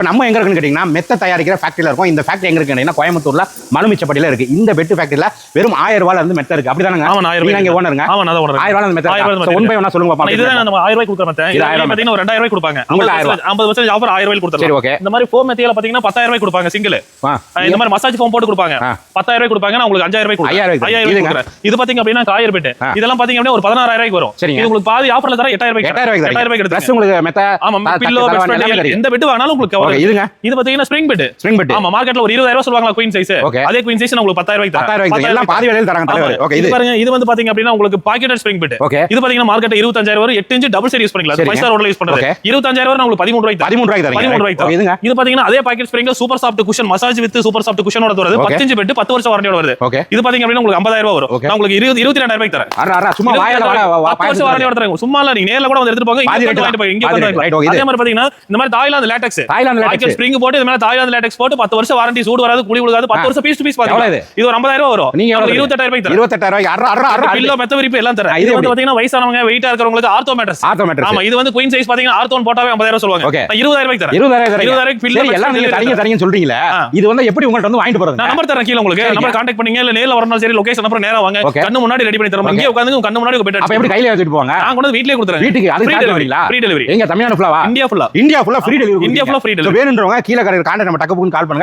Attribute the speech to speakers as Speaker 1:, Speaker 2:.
Speaker 1: இப்ப நம்ம எங்க இருக்குன்னு கேட்டீங்கன்னா மெத்த தயாரிக்கிற ஃபேக்டரியில இருக்கும். இந்த ஃபேக்டரி எங்க இருக்கு கேட்டீங்கன்னா கோயம்புத்தூர்ல மலுமிச்சப்பட்டியில இருக்கு. இந்த பெட்டு ஃபேக்டரியில வெறும் ஆயிரம் ரூபாயில இருந்து மெத்த இருக்கு.
Speaker 2: ஆயிரம் ரூபாய்
Speaker 1: இங்க ஓனருங்க. ஆயிரம் ரூபாய் மெத்த
Speaker 2: ஆயிரம் ரூபாய்
Speaker 1: ஒன் பை ஒன்னா சொல்லுங்க
Speaker 2: இதுதான் நம்ம ஆயிரம் ரூபாய் கொடுக்க மாட்டேன்
Speaker 1: இது
Speaker 2: இது
Speaker 1: ஆயிரம்
Speaker 2: பாத்தீங்கன்னா ஒரு ரெண்டாயிரம் ரூபாய் கொடுப்பாங்க.
Speaker 1: உங்களுக்கு ஆயிரம்
Speaker 2: ஐம்பது பர்சன்ட் ஆஃபர் ஆயிரம் ரூபாய்
Speaker 1: சரி
Speaker 2: கொடுத்துருவாங்க
Speaker 1: ஓகே.
Speaker 2: இந்த மாதிரி ஃபோம் மெத்தியில பாத்தீங்கன்னா பத்தாயிரம் ரூபாய் கொடுப்பாங்க சிங்கிள் இந்த மாதிரி மசாஜ் ஃபோம் போட்டு கொடுப்பாங்க. பத்தாயிரம் ரூபாய் கொடுப்பாங்க உங்களுக்கு அஞ்சாயிரம் ரூபாய்.
Speaker 1: ஐயாயிரம் ரூபாய்
Speaker 2: ரூபாய். இது பாத்தீங்க அப்படின்னா காயர் பெட்டு. இதெல்லாம் பாத்தீங்க அப்படின்னா ஒரு பதினாறாயிரம் ரூபாய்க்கு வரும். இது உங்களுக்கு பாதி ஆஃபர்ல தர எட்டாயிரம் ரூபாய்
Speaker 1: எட்டாயிரம் ரூபாய்
Speaker 2: எட்டாயிரம் ரூபாய்
Speaker 1: உங்களுக்கு மெத்த
Speaker 2: ஆமா
Speaker 1: த-
Speaker 2: பில்லோ. எந்த பெட் வேணாலும் உங்களுக்கு.
Speaker 1: ஓகே இதுங்க
Speaker 2: இது பாத்தீங்கன்னா ஸ்ப்ரிங் பெட்
Speaker 1: ஸ்ப்ரிங் பெட்
Speaker 2: ஆமா மார்க்கெட்ல ஒரு இருபதாயிரம் ரூபாய் சொல்லுவாங்க குயின் சைஸ்
Speaker 1: Okay.
Speaker 2: அதே குயின் சைஸ் நான் உங்களுக்கு பத்தாயிரம் ரூபாய்க்கு
Speaker 1: பத்தாயிரம்
Speaker 2: தரேன்.
Speaker 1: ரூபாய் எல்லாம் பாதி விலையில தராங்க தலைவர். ஓகே
Speaker 2: இது. பாருங்க இது வந்து பாத்தீங்க அப்படின்னா உங்களுக்கு பாக்கெட் ஸ்ப்ரிங் பெட்
Speaker 1: ஓகே
Speaker 2: இது பாத்தீங்கன்னா மார்க்கெட் இருபத்தஞ்சாயிரம் வரும் டபுள் சைடு யூஸ் பண்ணிக்கலாம். ஃபைவ் ஸ்டார் யூஸ் பண்றது.
Speaker 1: Okay.
Speaker 2: இருபத்தஞ்சாயிரம் வரும் உங்களுக்கு பதிமூணு ரூபாய்க்கு தரேன்.
Speaker 1: பதிமூணு ரூபாய்க்கு தரீங்க.
Speaker 2: பதிமூணு ரூபாய்க்கு
Speaker 1: ஓகே, இதுங்க.
Speaker 2: இது பாத்தீங்கன்னா அதே pocket spring super soft cushion massage with super soft குஷனோட வருது
Speaker 1: Okay.
Speaker 2: பத்து இன்ச்சு பெட் பத்து வருஷம் வாரண்டியோட வருது. இது பாத்தீங்க அப்படின்னா உங்களுக்கு ஐம்பதாயிரம் ரூபாய் வரும்.
Speaker 1: Okay.
Speaker 2: நான் உங்களுக்கு இருபது இருபத்தி ரெண்டாயிரம் ரூபாய்க்கு தரேன்.
Speaker 1: அரா அரா சும்மா வாயால வா வா- வா
Speaker 2: பத்து வருஷம் வாரண்டியோட தரேன். சும்மா இல்ல நீங்க நேர்ல கூட வந்து எடுத்துட்டு போங்க. இங்க வாங்கிட்டு. அதே மாதிரி பாத்தீங்கன்னா இந்த மாதிரி Thailand latex
Speaker 1: Thailand
Speaker 2: pocket
Speaker 1: latex
Speaker 2: spring போட்டு இது மேல தாய்லாந்து லேட்டக்ஸ் போட்டு பத்து வருஷம் வாரண்டி சூடு வராது குழி விழுகாது பத்து
Speaker 1: ஆ.
Speaker 2: வருஷம் பீஸ் டு பீஸ் பாத்தீங்க
Speaker 1: இது?
Speaker 2: ஒரு ஐம்பதாயிரம் ரூபாய் வரும்.
Speaker 1: நீங்க எவ்வளவு
Speaker 2: உங்களுக்கு இருபத்தெட்டாயிரம் ரூபாய்க்கு தரேன்.
Speaker 1: இருபத்தெட்டாயிரம் ரூபாய் அரா அரா அரா
Speaker 2: பில்லோ மெத்த விரிப்பு எல்லாம் தரேன்.
Speaker 1: இது
Speaker 2: வந்து? பாத்தீங்கன்னா வயசானவங்க வெயிட்டா இருக்கிறவங்களுக்கு ஆர்த்தோ மேட்டர்ஸ்
Speaker 1: ஆர்த்தோ மேட்ரஸ்
Speaker 2: ஆமா இது வந்து குயின் சைஸ் பாத்தீங்கன்னா ஆர்த்தோன் போட்டாவே 50000 சொல்லுவாங்க.
Speaker 1: Okay.
Speaker 2: நான் 20000 ரூபாய்க்கு தரேன்.
Speaker 1: இருபதாயிரம் தரீங்க.
Speaker 2: இருபதாயிரம் பில்லோ
Speaker 1: சரி எல்லாம் நீங்க தரீங்க தரீங்கன்னு சொல்றீங்களே. இது வந்து எப்படி உங்கள்ட்ட வந்து வாங்கிட்டு போறது?
Speaker 2: நான் நம்பர் தரேன் கீழ உங்களுக்கு. நம்பர் கான்டாக்ட் பண்ணீங்க. இல்ல நேர்ல வரணும் சரி லொகேஷன் அப்புறம் நேரா வாங்க. கண்ணு முன்னாடி ரெடி பண்ணி தரோம். இங்கே உட்காந்து கண்ணு முன்னாடி பெட்
Speaker 1: அப்ப எப்படி கையில வச்சுட்டு போவாங்க?
Speaker 2: நான் கொண்டு வீட்லயே கொடுத்துறேன்.
Speaker 1: வீட்டுக்கு அது
Speaker 2: ஃப்ரீ டெலிவரி
Speaker 1: பண்ணுவீங்களா?
Speaker 2: ஃப்ரீ டெலிவரி
Speaker 1: எங்க தமிழ்நாடு ஃபுல்லாவா
Speaker 2: இந்தியா ஃபுல்லா
Speaker 1: இந்தியா ஃபுல்லா ஃப்ரீ டெலிவரி
Speaker 2: இந்தியா ஆ free delivery.
Speaker 1: வேணுன்றவங்க கீழே கடை காண்டாக்ட் நம்ம டக்கு கால் பண்ணுங்க.